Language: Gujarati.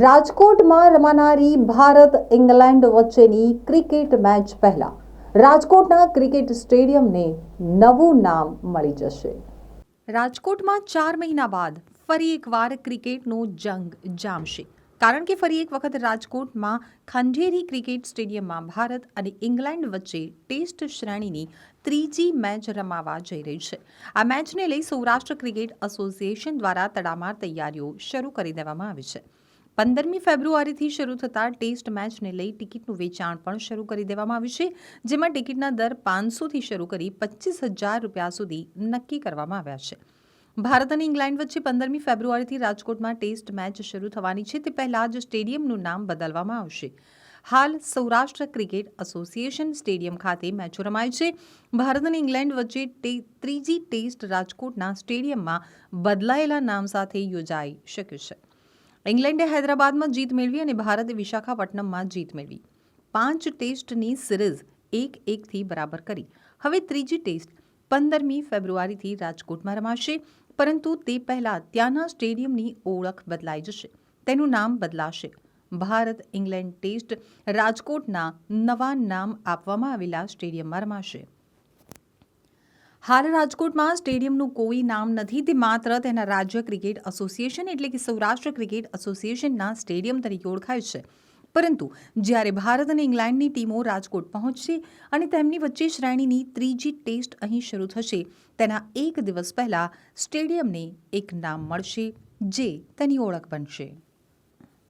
રાજકોટમાં રમાનારી ભારત ઇંગ્લેન્ડ વચ્ચેની ક્રિકેટ મેચ પહેલા. રાજકોટના ક્રિકેટ સ્ટેડિયમને નવું નામ મળી જશે. રાજકોટમાં ચાર મહિના બાદ ફરી એકવાર ક્રિકેટનો જંગ જામશે. કારણ કે ફરી એક વખત રાજકોટમાં ખંઢેરી ક્રિકેટ સ્ટેડિયમમાં ભારત અને ઇંગ્લેન્ડ વચ્ચે ટેસ્ટ શ્રેણીની ત્રીજી મેચ રમાવા જઈ રહી છે. આ મેચને લઈ સૌરાષ્ટ્ર ક્રિકેટ એસોસિએશન દ્વારા તડામાર તૈયારીઓ શરૂ કરી દેવામાં આવી છે. પંદરમી ફેબ્રુઆરીથી શરૂ થતા ટેસ્ટ મેચને લઈ ટિકિટનું વેચાણ પણ શરૂ કરી દેવામાં આવ્યું છે, જેમાં ટિકિટના દર પાંચસોથી શરૂ કરી પચીસ હજાર રૂપિયા સુધી નક્કી કરવામાં આવ્યા છે. ભારત અને ઇંગ્લેન્ડ વચ્ચે પંદરમી ફેબ્રુઆરીથી રાજકોટમાં ટેસ્ટ મેચ શરૂ થવાની છે, તે પહેલાં જ સ્ટેડિયમનું નામ બદલવામાં આવશે. હાલ સૌરાષ્ટ્ર ક્રિકેટ એસોસિએશન સ્ટેડિયમ ખાતે મેચો રમાય છે. ભારત અને ઇંગ્લેન્ડ વચ્ચે ત્રીજી ટેસ્ટ રાજકોટના સ્ટેડિયમમાં બદલાયેલા નામ સાથે યોજાઈ શક્યું છે. ઇંગ્લેન્ડે હૈદરાબાદમાં જીત મેળવી અને ભારતે વિશાખાપટ્ટનમમાં જીત મેળવી. પાંચ ટેસ્ટની સિરીઝ એક એકથી બરાબર કરી. હવે ત્રીજી ટેસ્ટ પંદરમી ફેબ્રુઆરીથી રાજકોટમાં રમાશે, પરંતુ તે પહેલાં ત્યાંના સ્ટેડિયમની ઓળખ બદલાઈ જશે. તેનું નામ બદલાશે. ભારત ઇંગ્લેન્ડ ટેસ્ટ રાજકોટના નવા નામ આપવામાં આવેલા સ્ટેડિયમમાં રમાશે. હાલ રાજકોટમાં સ્ટેડિયમનું કોઈ નામ નથી, તે માત્ર તેના રાજ્ય ક્રિકેટ એસોસિએશન એટલે કે સૌરાષ્ટ્ર ક્રિકેટ એસોસિએશનના સ્ટેડિયમ તરીકે ઓળખાય છે. પરંતુ જ્યારે ભારત અને ઇંગ્લેન્ડની ટીમો રાજકોટ પહોંચશે અને તેમની વચ્ચે શ્રેણીની ત્રીજી ટેસ્ટ અહીં શરૂ થશે, તેના એક દિવસ પહેલા સ્ટેડિયમને એક નામ મળશે, જે તેની ઓળખ બનશે.